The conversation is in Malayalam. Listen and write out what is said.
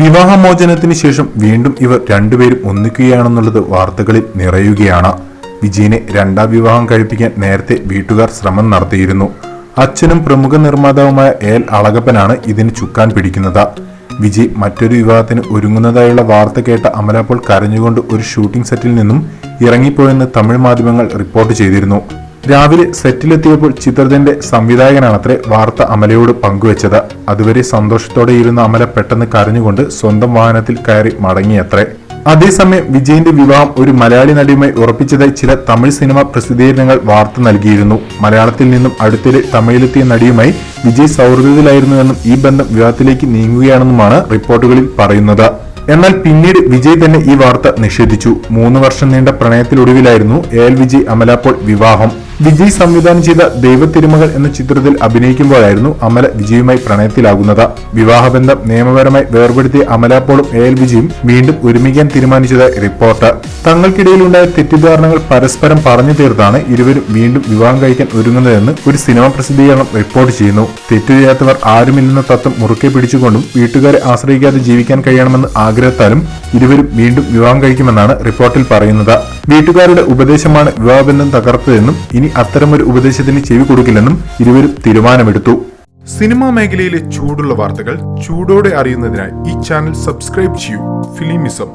വിവാഹമോചനത്തിന് ശേഷം വീണ്ടും ഇവർ രണ്ടുപേരും ഒന്നിക്കുകയാണെന്നുള്ളത് വാർത്തകളിൽ നിറയുകയാണ്. വിജയനെ രണ്ടാം വിവാഹം കഴിപ്പിക്കാൻ നേരത്തെ വീട്ടുകാർ ശ്രമം നടത്തിയിരുന്നു. അച്ഛനും പ്രമുഖ നിർമ്മാതാവുമായ എൽ അളകപ്പനാണ് ഇതിന് ചുക്കാൻ പിടിക്കുന്നത്. വിജയ് മറ്റൊരു വിവാഹത്തിന് ഒരുങ്ങുന്നതായുള്ള വാർത്ത കേട്ട അമല അപ്പോൾ കരഞ്ഞുകൊണ്ട് ഒരു ഷൂട്ടിംഗ് സെറ്റിൽ നിന്നും ഇറങ്ങിപ്പോയെന്ന് തമിഴ് മാധ്യമങ്ങൾ റിപ്പോർട്ട് ചെയ്തിരുന്നു. രാവിലെ സെറ്റിലെത്തിയപ്പോൾ ചിത്രത്തിന്റെ സംവിധായകനാണത്രേ വാർത്ത അമലയോട് പങ്കുവച്ചത്. അതുവരെ സന്തോഷത്തോടെ ഇരുന്ന അമല പെട്ടെന്ന് കരഞ്ഞുകൊണ്ട് സ്വന്തം വാഹനത്തിൽ കയറി മടങ്ങിയത്രേ. അതേസമയം വിജയന്റെ വിവാഹം ഒരു മലയാളി നടിയുമായി ഉറപ്പിച്ചതായി ചില തമിഴ് സിനിമ പ്രസിദ്ധീകരണങ്ങൾ വാർത്ത നൽകിയിരുന്നു. മലയാളത്തിൽ നിന്നും അടുത്തിടെ തമിഴിലെത്തിയ നടിയുമായി വിജയ് സൗഹൃദത്തിലായിരുന്നുവെന്നും ഈ ബന്ധം വിവാഹത്തിലേക്ക് നീങ്ങുകയാണെന്നുമാണ് റിപ്പോർട്ടുകളിൽ പറയുന്നത്. എന്നാൽ പിന്നീട് വിജയ് തന്നെ ഈ വാർത്ത നിഷേധിച്ചു. മൂന്ന് വർഷം നീണ്ട പ്രണയത്തിലൊടുവിലായിരുന്നു എ എൽ വിജയ് അമലാപ്പോൾ വിവാഹം. വിജയ് സംവിധാനം ചെയ്ത ദൈവത്തിരുമകൾ എന്ന ചിത്രത്തിൽ അഭിനയിക്കുമ്പോഴായിരുന്നു അമല വിജയുമായി പ്രണയത്തിലാകുന്നത്. വിവാഹബന്ധം നിയമപരമായി വേർപെടുത്തിയ അമലാപ്പോളും പോളും എ എൽ വിജയും വീണ്ടും ഒരുമിക്കാൻ തീരുമാനിച്ചതായി റിപ്പോർട്ട്. തങ്ങൾക്കിടയിലുണ്ടായ തെറ്റിദ്ധാരണകൾ പരസ്പരം പറഞ്ഞു തീർത്താണ് ഇരുവരും വീണ്ടും വിവാഹം കഴിക്കാൻ ഒരുങ്ങുന്നതെന്ന് ഒരു സിനിമ പ്രസിദ്ധീകരണം റിപ്പോർട്ട് ചെയ്യുന്നു. തെറ്റു ചെയ്യാത്തവർ ആരുമില്ലെന്ന തത്വം മുറുക്കെ പിടിച്ചുകൊണ്ടും വീട്ടുകാരെ ആശ്രയിക്കാതെ ജീവിക്കാൻ കഴിയണമെന്ന് ആഗ്രഹത്താലും ഇരുവരും വീണ്ടും വിവാഹം കഴിക്കുമെന്നാണ് റിപ്പോർട്ടിൽ പറയുന്നത്. വീട്ടുകാരുടെ ഉപദേശമാണ് വിവാഹബന്ധം തകർത്തതെന്നും ഇനി അത്തരമൊരു ഉപദേശത്തിന് ചെവി കൊടുക്കില്ലെന്നും ഇരുവരും തീരുമാനമെടുത്തു. സിനിമാ മേഖലയിലെ ചൂടുള്ള വാർത്തകൾ ചൂടോടെ അറിയുന്നതിനായി ഈ ചാനൽ സബ്സ്ക്രൈബ് ചെയ്യൂ. ഫിലിമിസം.